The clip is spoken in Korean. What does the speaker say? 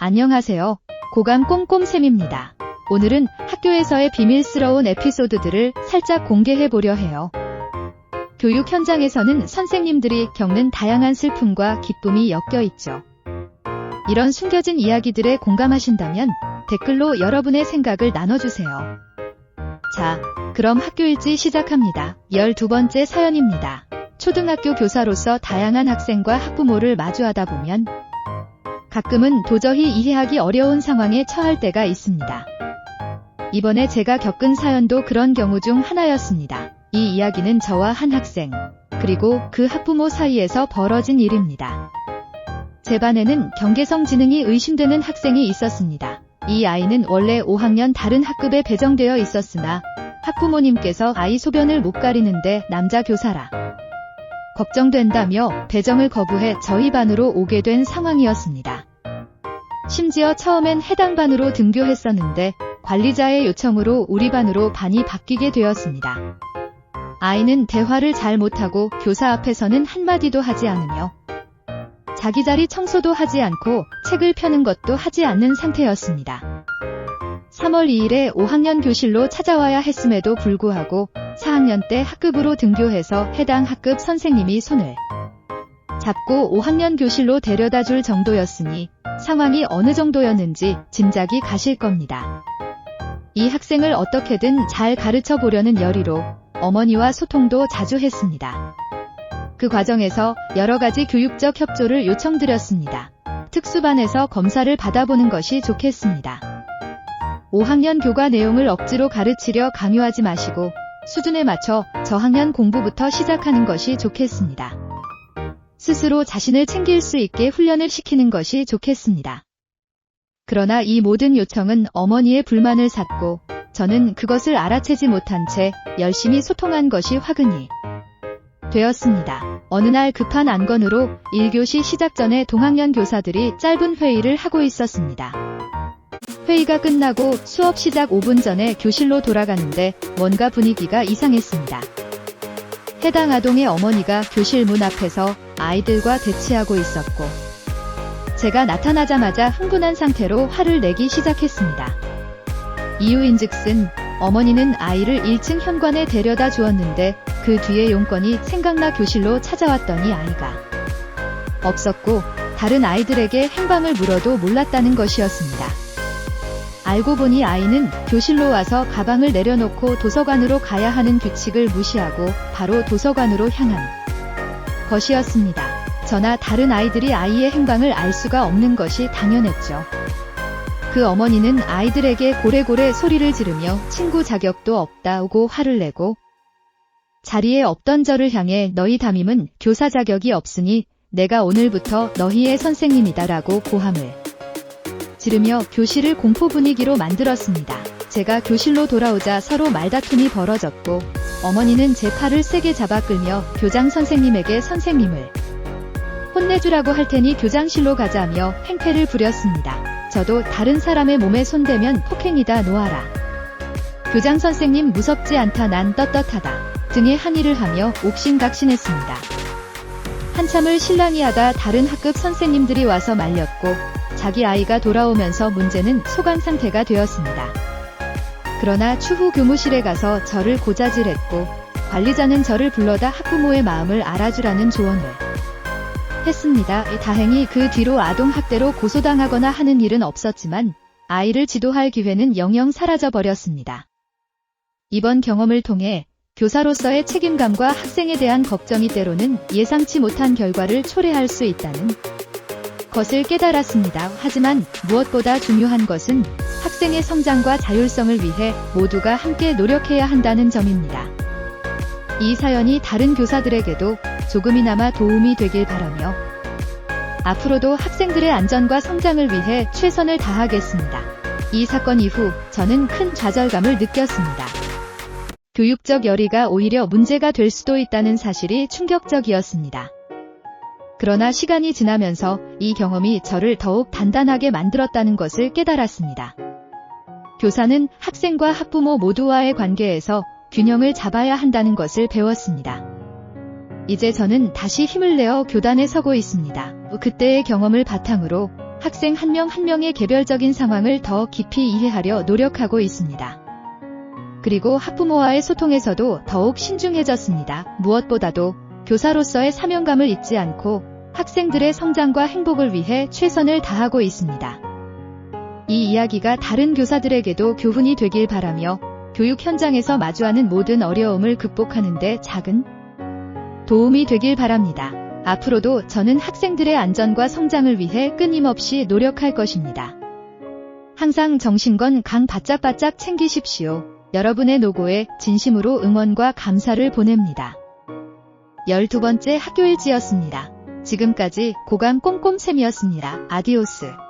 안녕하세요. 고감 꼼꼼쌤입니다. 오늘은 학교에서의 비밀스러운 에피소드들을 살짝 공개해 보려 해요. 교육 현장에서는 선생님들이 겪는 다양한 슬픔과 기쁨이 엮여 있죠. 이런 숨겨진 이야기들에 공감하신다면 댓글로 여러분의 생각을 나눠주세요. 자, 그럼 학교일지 시작합니다. 12번째 사연입니다. 초등학교 교사로서 다양한 학생과 학부모를 마주하다 보면 가끔은 도저히 이해하기 어려운 상황에 처할 때가 있습니다. 이번에 제가 겪은 사연도 그런 경우 중 하나였습니다. 이 이야기는 저와 한 학생, 그리고 그 학부모 사이에서 벌어진 일입니다. 제 반에는 경계성 지능이 의심되는 학생이 있었습니다. 이 아이는 원래 5학년 다른 학급에 배정되어 있었으나 학부모님께서 아이 소변을 못 가리는데 남자 교사라 걱정된다며 배정을 거부해 저희 반으로 오게 된 상황이었습니다. 심지어 처음엔 해당 반으로 등교했었는데 관리자의 요청으로 우리 반으로 반이 바뀌게 되었습니다. 아이는 대화를 잘 못하고 교사 앞에서는 한마디도 하지 않으며 자기 자리 청소도 하지 않고 책을 펴는 것도 하지 않는 상태였습니다. 3월 2일에 5학년 교실로 찾아와야 했음에도 불구하고 4학년 때 학급으로 등교해서 해당 학급 선생님이 손을 잡고 5학년 교실로 데려다 줄 정도였으니 상황이 어느 정도였는지 짐작이 가실 겁니다. 이 학생을 어떻게든 잘 가르쳐 보려는 열의로 어머니와 소통도 자주 했습니다. 그 과정에서 여러 가지 교육적 협조를 요청드렸습니다. 특수반에서 검사를 받아보는 것이 좋겠습니다. 5학년 교과 내용을 억지로 가르치려 강요하지 마시고 수준에 맞춰 저학년 공부부터 시작하는 것이 좋겠습니다. 스스로 자신을 챙길 수 있게 훈련을 시키는 것이 좋겠습니다. 그러나 이 모든 요청은 어머니의 불만을 샀고 저는 그것을 알아채지 못한 채 열심히 소통한 것이 화근이 되었습니다. 어느 날 급한 안건으로 1교시 시작 전에 동학년 교사들이 짧은 회의를 하고 있었습니다. 회의가 끝나고 수업 시작 5분 전에 교실로 돌아가는데 뭔가 분위기가 이상했습니다. 해당 아동의 어머니가 교실 문 앞에서 아이들과 대치하고 있었고 제가 나타나자마자 흥분한 상태로 화를 내기 시작했습니다. 이유인 즉슨 어머니는 아이를 1층 현관에 데려다 주었는데 그 뒤에 용건이 생각나 교실로 찾아왔더니 아이가 없었고 다른 아이들에게 행방을 물어도 몰랐다는 것이었습니다. 알고 보니 아이는 교실로 와서 가방을 내려놓고 도서관으로 가야 하는 규칙을 무시하고 바로 도서관으로 향한 것이었습니다. 저나 다른 아이들이 아이의 행방을 알 수가 없는 것이 당연했죠. 그 어머니는 아이들에게 고래고래 소리를 지르며 친구 자격도 없다고 화를 내고 자리에 없던 저를 향해 너희 담임은 교사 자격이 없으니 내가 오늘부터 너희의 선생님이다라고 고함을 지르며 교실을 공포 분위기로 만들었습니다. 제가 교실로 돌아오자 서로 말다툼이 벌어졌고 어머니는 제 팔을 세게 잡아 끌며 교장 선생님에게 선생님을 혼내주라고 할 테니 교장실로 가자며 행패를 부렸습니다. 저도 다른 사람의 몸에 손대면 폭행이다 놓아라. 교장 선생님 무섭지 않다 난 떳떳하다 등의 항의를 하며 옥신각신했습니다. 한참을 실랑이 하다 다른 학급 선생님들이 와서 말렸고 자기 아이가 돌아오면서 문제는 소강 상태가 되었습니다. 그러나 추후 교무실에 가서 저를 고자질했고 관리자는 저를 불러다 학부모의 마음을 알아주라는 조언을 했습니다. 다행히 그 뒤로 아동학대로 고소당하거나 하는 일은 없었지만 아이를 지도할 기회는 영영 사라져 버렸습니다. 이번 경험을 통해 교사로서의 책임감과 학생에 대한 걱정이 때로는 예상치 못한 결과를 초래할 수 있다는 것을 깨달았습니다. 하지만 무엇보다 중요한 것은 학생의 성장과 자율성을 위해 모두가 함께 노력해야 한다는 점입니다. 이 사연이 다른 교사들에게도 조금이나마 도움이 되길 바라며 앞으로도 학생들의 안전과 성장을 위해 최선을 다하겠습니다. 이 사건 이후 저는 큰 좌절감을 느꼈습니다. 교육적 열의가 오히려 문제가 될 수도 있다는 사실이 충격적이었습니다. 그러나 시간이 지나면서 이 경험이 저를 더욱 단단하게 만들었다는 것을 깨달았습니다. 교사는 학생과 학부모 모두와의 관계에서 균형을 잡아야 한다는 것을 배웠습니다. 이제 저는 다시 힘을 내어 교단에 서고 있습니다. 그때의 경험을 바탕으로 학생 한 명한 명의 개별적인 상황을 더 깊이 이해하려 노력하고 있습니다. 그리고 학부모와의 소통에서도 더욱 신중해졌습니다. 무엇보다도 교사로서의 사명감을 잊지 않고 학생들의 성장과 행복을 위해 최선을 다하고 있습니다. 이 이야기가 다른 교사들에게도 교훈이 되길 바라며 교육 현장에서 마주하는 모든 어려움을 극복하는데 작은 도움이 되길 바랍니다. 앞으로도 저는 학생들의 안전과 성장을 위해 끊임없이 노력할 것입니다. 항상 정신건 강 바짝바짝 챙기십시오. 여러분의 노고에 진심으로 응원과 감사를 보냅니다. 12번째 학교일지였습니다. 지금까지 고강 꼼꼼쌤이었습니다. 아디오스.